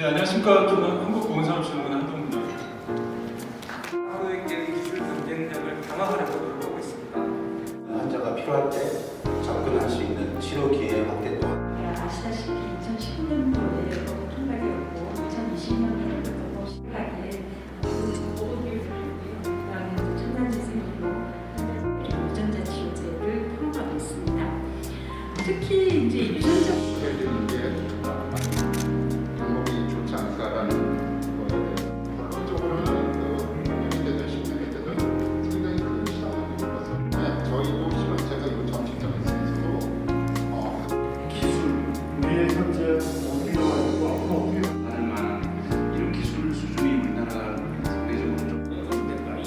네, 안녕하십니까. 저는 한국보건사업진흥원 한동훈입니다. 한국의 기술 경쟁력을 강화하려 노력하고 있습니다. 환자가 필요할 때 접근할 수 있는 치료 기회 확대 또한 네, 아시다시피 2019년도에 법을 통과되었고 2020년도에도 시행하게 보건교육을 첨단재생기로 유전자 치료제를 있습니다. 특히 이제 우리의 현재 어떻게 가지고 앞으로 다른 만한 이런 기술 수준이 우리나라가 상대적으로 좀 어떤 건가요?